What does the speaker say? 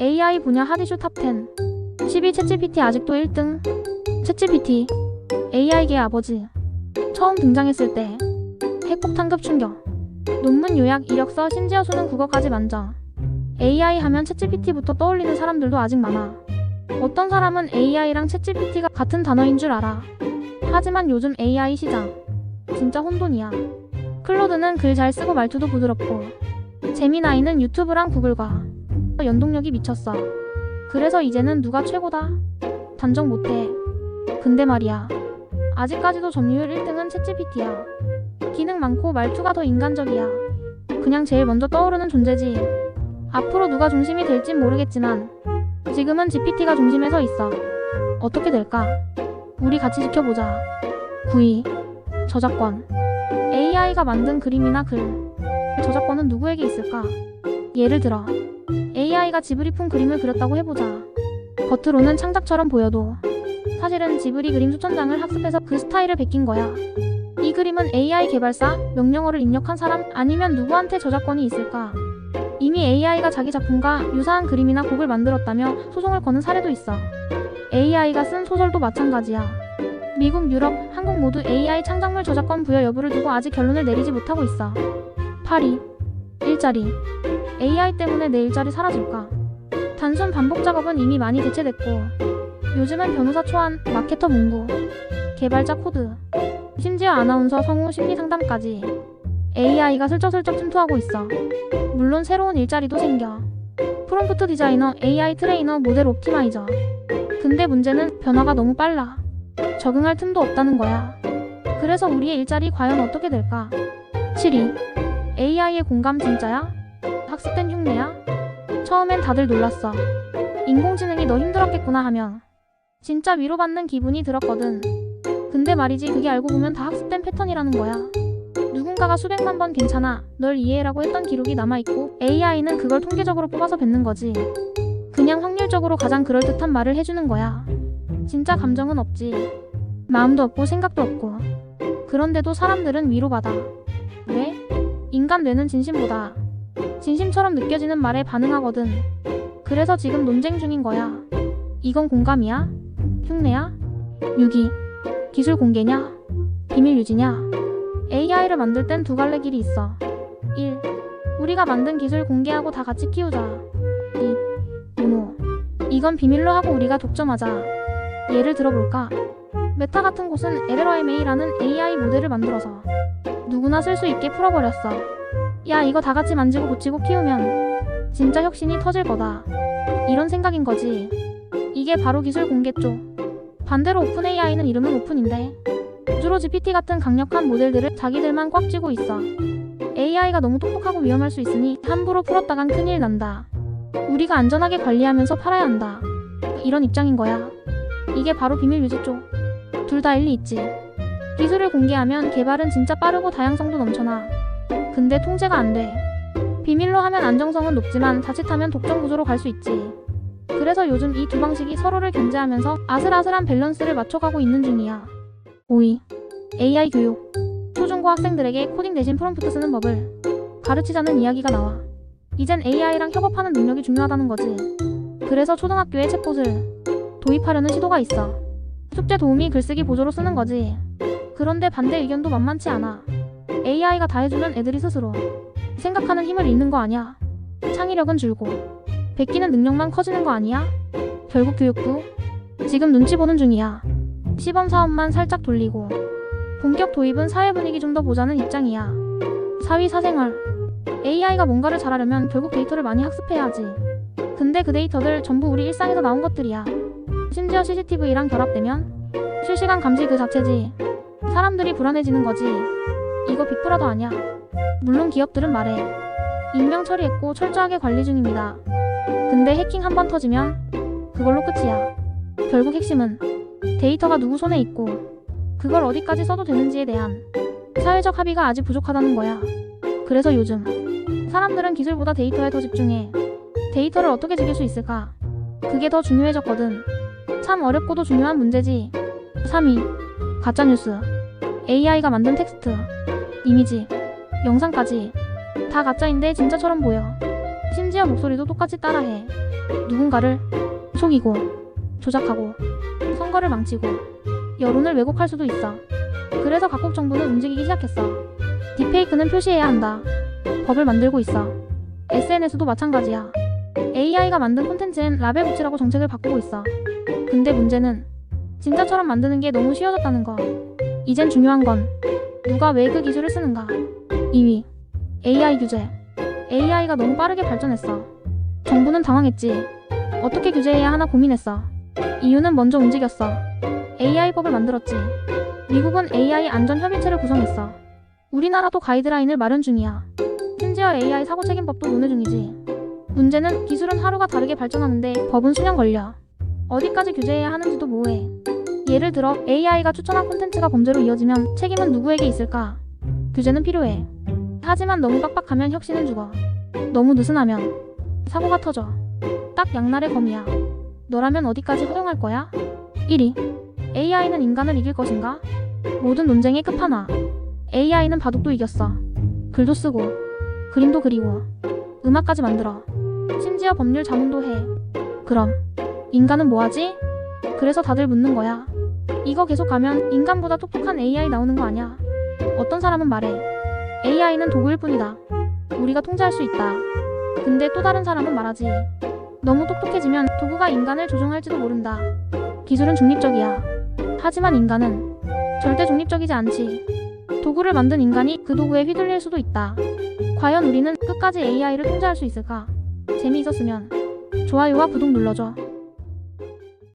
AI 분야 핫이슈 탑10 12 챗GPT 아직도 1등. 챗GPT AI계 아버지. 처음 등장했을 때 핵폭탄급 충격. 논문 요약 이력서 심지어 수능 국어까지 만져. AI 하면 챗GPT부터 떠올리는 사람들도 아직 많아. 어떤 사람은 AI랑 챗GPT가 같은 단어인 줄 알아. 하지만 요즘 AI 시장 진짜 혼돈이야. 클로드는 글 잘 쓰고 말투도 부드럽고 제미나이는 유튜브랑 구글과 연동력이 미쳤어. 그래서 이제는 누가 최고다? 단정 못해. 근데 말이야. 아직까지도 점유율 1등은 챗GPT야. 기능 많고 말투가 더 인간적이야. 그냥 제일 먼저 떠오르는 존재지. 앞으로 누가 중심이 될진 모르겠지만 지금은 GPT가 중심에 서 있어. 어떻게 될까? 우리 같이 지켜보자. 9위. 저작권. AI가 만든 그림이나 글. 저작권은 누구에게 있을까? 예를 들어 AI가 지브리 품 그림을 그렸다고 해보자. 겉으로는 창작처럼 보여도 사실은 지브리 그림 수천 장을 학습해서 그 스타일을 베낀 거야. 이 그림은 AI 개발사, 명령어를 입력한 사람 아니면 누구한테 저작권이 있을까? 이미 AI가 자기 작품과 유사한 그림이나 곡을 만들었다며 소송을 거는 사례도 있어. AI가 쓴 소설도 마찬가지야. 미국, 유럽, 한국 모두 AI 창작물 저작권 부여 여부를 두고 아직 결론을 내리지 못하고 있어. 8위. 일자리. AI 때문에 내 일자리 사라질까? 단순 반복 작업은 이미 많이 대체됐고, 요즘은 변호사 초안, 마케터 문구, 개발자 코드, 심지어 아나운서 성우 심리 상담까지 AI가 슬쩍슬쩍 침투하고 있어. 물론 새로운 일자리도 생겨. 프롬프트 디자이너, AI 트레이너, 모델 옵티마이저. 근데 문제는 변화가 너무 빨라. 적응할 틈도 없다는 거야. 그래서 우리의 일자리 과연 어떻게 될까? 7위. AI의 공감 진짜야? 학습된 흉내야? 처음엔 다들 놀랐어. 인공지능이 너 힘들었겠구나 하면 진짜 위로받는 기분이 들었거든. 근데 말이지 그게 알고 보면 다 학습된 패턴이라는 거야. 누군가가 수백만 번 괜찮아, 널 이해해라고 했던 기록이 남아있고 AI는 그걸 통계적으로 뽑아서 뱉는 거지. 그냥 확률적으로 가장 그럴듯한 말을 해주는 거야. 진짜 감정은 없지. 마음도 없고 생각도 없고. 그런데도 사람들은 위로받아. 왜? 인간 뇌는 진심보다 진심처럼 느껴지는 말에 반응하거든. 그래서 지금 논쟁 중인 거야. 이건 공감이야? 흉내야? 유기. 기술 공개냐? 비밀 유지냐? AI를 만들 땐 두 갈래 길이 있어. 1. 우리가 만든 기술 공개하고 다 같이 키우자. 2. 유노. 이건 비밀로 하고 우리가 독점하자. 예를 들어볼까? 메타 같은 곳은 LLMA라는 AI 모델을 만들어서 누구나 쓸 수 있게 풀어버렸어. 야, 이거 다 같이 만지고 고치고 키우면 진짜 혁신이 터질 거다. 이런 생각인 거지. 이게 바로 기술 공개죠. 반대로 오픈 AI는 이름은 오픈인데 주로 GPT 같은 강력한 모델들을 자기들만 꽉 쥐고 있어. AI가 너무 똑똑하고 위험할 수 있으니 함부로 풀었다간 큰일 난다. 우리가 안전하게 관리하면서 팔아야 한다. 이런 입장인 거야. 이게 바로 비밀 유지죠. 둘 다 일리 있지. 기술을 공개하면 개발은 진짜 빠르고 다양성도 넘쳐나. 근데 통제가 안 돼. 비밀로 하면 안정성은 높지만 자칫하면 독점 구조로 갈 수 있지. 그래서 요즘 이 두 방식이 서로를 견제하면서 아슬아슬한 밸런스를 맞춰가고 있는 중이야. 5위. AI 교육. 초중고 학생들에게 코딩 대신 프롬프트 쓰는 법을 가르치자는 이야기가 나와. 이젠 AI랑 협업하는 능력이 중요하다는 거지. 그래서 초등학교에 챗봇을 도입하려는 시도가 있어. 숙제 도우미 글쓰기 보조로 쓰는 거지. 그런데 반대 의견도 만만치 않아. AI가 다 해주면 애들이 스스로 생각하는 힘을 잃는 거 아니야. 창의력은 줄고 베끼는 능력만 커지는 거 아니야? 결국 교육부 지금 눈치 보는 중이야. 시범 사업만 살짝 돌리고 본격 도입은 사회 분위기 좀 더 보자는 입장이야. 사위 사생활 AI가 뭔가를 잘하려면 결국 데이터를 많이 학습해야 하지. 근데 그 데이터들 전부 우리 일상에서 나온 것들이야. 심지어 CCTV랑 결합되면 실시간 감시 그 자체지. 사람들이 불안해지는 거지. 이거 빅브라더 아니야. 물론 기업들은 말해. 익명 처리했고 철저하게 관리 중입니다. 근데 해킹 한 번 터지면 그걸로 끝이야. 결국 핵심은 데이터가 누구 손에 있고 그걸 어디까지 써도 되는지에 대한 사회적 합의가 아직 부족하다는 거야. 그래서 요즘 사람들은 기술보다 데이터에 더 집중해. 데이터를 어떻게 죽일 수 있을까? 그게 더 중요해졌거든. 참 어렵고도 중요한 문제지. 3위. 가짜뉴스. AI가 만든 텍스트, 이미지, 영상까지 다 가짜인데 진짜처럼 보여. 심지어 목소리도 똑같이 따라해. 누군가를 속이고 조작하고 선거를 망치고 여론을 왜곡할 수도 있어. 그래서 각국 정부는 움직이기 시작했어. 딥페이크는 표시해야 한다. 법을 만들고 있어. SNS도 마찬가지야. AI가 만든 콘텐츠엔 라벨 붙이라고 정책을 바꾸고 있어. 근데 문제는 진짜처럼 만드는 게 너무 쉬워졌다는 거. 이젠 중요한 건 누가 왜 그 기술을 쓰는가. 2위. AI 규제. AI가 너무 빠르게 발전했어. 정부는 당황했지. 어떻게 규제해야 하나 고민했어. 이유는 먼저 움직였어. AI법을 만들었지. 미국은 AI 안전협의체를 구성했어. 우리나라도 가이드라인을 마련 중이야. 심지어 AI 사고 책임법도 논의 중이지. 문제는 기술은 하루가 다르게 발전하는데 법은 수년 걸려. 어디까지 규제해야 하는지도 모호해. 예를 들어 AI가 추천한 콘텐츠가 범죄로 이어지면 책임은 누구에게 있을까? 규제는 필요해. 하지만 너무 빡빡하면 혁신은 죽어. 너무 느슨하면 사고가 터져. 딱 양날의 검이야. 너라면 어디까지 허용할 거야? 1위. AI는 인간을 이길 것인가? 모든 논쟁의 끝판왕. AI는 바둑도 이겼어. 글도 쓰고, 그림도 그리고, 음악까지 만들어. 심지어 법률 자문도 해. 그럼, 인간은 뭐하지? 그래서 다들 묻는 거야. 이거 계속 가면 인간보다 똑똑한 AI 나오는 거 아냐? 어떤 사람은 말해. AI는 도구일 뿐이다. 우리가 통제할 수 있다. 근데 또 다른 사람은 말하지. 너무 똑똑해지면 도구가 인간을 조종할지도 모른다. 기술은 중립적이야. 하지만 인간은 절대 중립적이지 않지. 도구를 만든 인간이 그 도구에 휘둘릴 수도 있다. 과연 우리는 끝까지 AI를 통제할 수 있을까? 재미있었으면 좋아요와 구독 눌러줘.